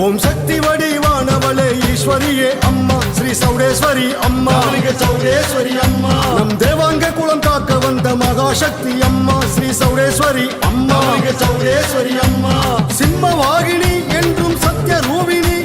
ஓம் சக்தி வடிவானவளே ஈஸ்வரியே அம்மா. ஸ்ரீ சௌடேஸ்வரி அம்மா. சௌடேஸ்வரி அம்மா. நம் தேவாங்க குலம் காக்க வந்த மகாசக்தி அம்மா. ஸ்ரீ சௌடேஸ்வரி அம்மா. சௌடேஸ்வரி அம்மா. சிம்ம வாகினி என்றும் சத்ய ரூபிணி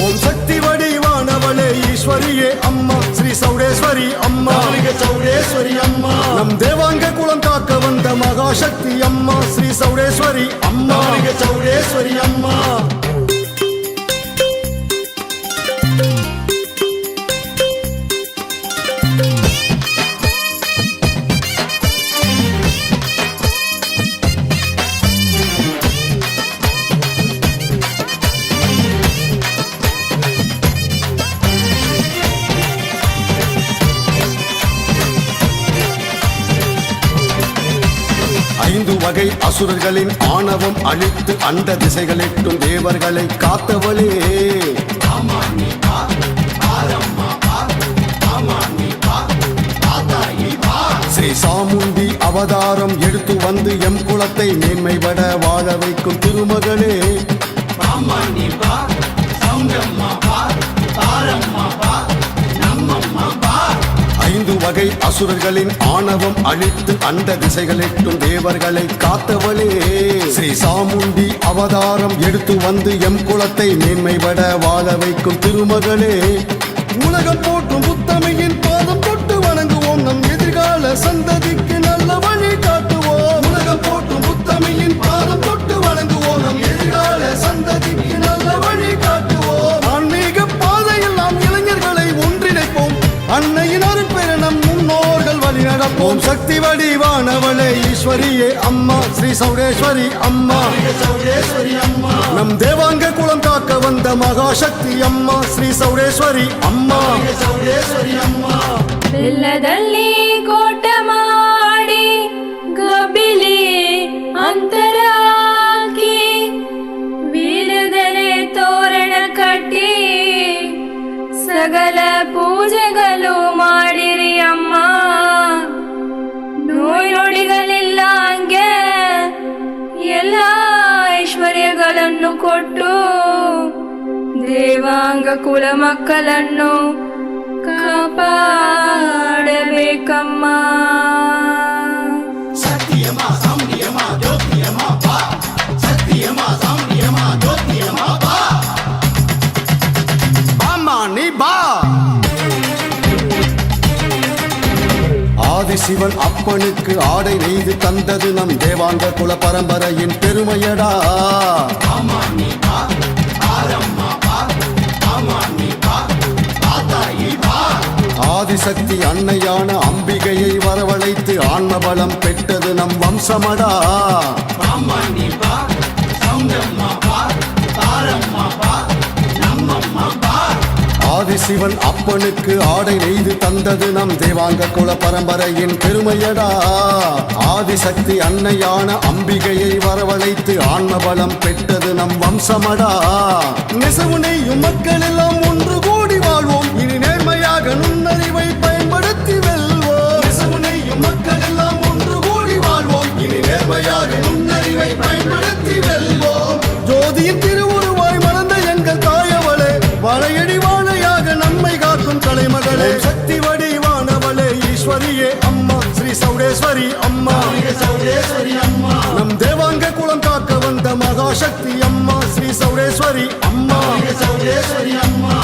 ஓம் சக்தி வடிவானவளே ஈஸ்வரியே அம்மா. ஸ்ரீ சௌடேஸ்வரி அம்மா. சௌடேஸ்வரி அம்மா. நம் தேவாங்க குலம் காக்க வந்த மகாசக்தி அம்மா. ஸ்ரீ சௌடேஸ்வரி அம்மா. சௌடேஸ்வரி அம்மா. ஐந்து வகை அசுரர்களின் ஆணவம் அழித்து அந்த திசைகளிட்டும் தேவர்களை காத்தவளே. ஸ்ரீ சாமுண்டி அவதாரம் எடுத்து வந்து எம் குலத்தை மேன்மைபட வாழ வைக்கும் திருமகளே. அசுரர்களின் ஆணவம் அழித்து அந்த திசைகளெட்டும் தேவர்களை காத்தவளே. ஸ்ரீ சாமுண்டி அவதாரம் எடுத்து வந்து எம் குலத்தை மேன்மைபட வாழ வைக்கும் திருமகளே. உலகம் போட்டு ஓம் சக்தி வடிவானவளே ஈஸ்வரியே அம்மா. ஸ்ரீ சௌரேஸ்வரி அம்மா. சௌரேஸ்வரி அம்மா நம் தேவாங்க குளம் காக்க வந்த மகாசக்தி அம்மா. ஸ்ரீ சௌரேஸ்வரி அம்மா. சௌரேஸ்வரி அம்மா கோட்டை ದೇವಾಂಗ ಕುಲ ಮಕ್ಕಳನ್ನು ಕಾಪಾಡಬೇಕಮ್ಮ சத்தியமா சாமியமா ஜோதியமா பா சத்தியமா சாமியமா ஜோதியமா பா ஆமா நீ பா ஆதிசிவன் அப்பனுக்கு ஆடை நெய்து தந்தது நம் தேவாங்க குல பரம்பரையின் பெருமையடா ஆதிசக்தி அன்னையான அம்பிகையை வரவழைத்து ஆன்மபலம் பெற்றது நம் வம்சமடா. ஆதிசிவன் அப்பனுக்கு ஆடை நெய்து தந்தது நம் தேவாங்க குல பரம்பரையின் பெருமையடா. ஆதிசக்தி அன்னையான அம்பிகையை வரவழைத்து ஆன்மபலம் பெற்றது நம் வம்சமடா. நெசவு நெய்யும் மக்கள் எல்லாம் இனி நுண்ணறிவை பயன்படுத்தி வெல்வோம். ஜோதியின் திருவுருவாய் மறந்த எங்கள் தாயவளே வாழையடி வாழையாக நன்மை காக்கும் கலைமகளே சக்தி வடிவானவளே ஈஸ்வரியே அம்மா ஸ்ரீ சௌடேஸ்வரி அம்மா. சௌடேஸ்வரி அம்மா நம் தேவாங்க காக்க வந்த மகாசக்தி அம்மா ஸ்ரீ சௌடேஸ்வரி அம்மா. சௌடேஸ்வரி அம்மா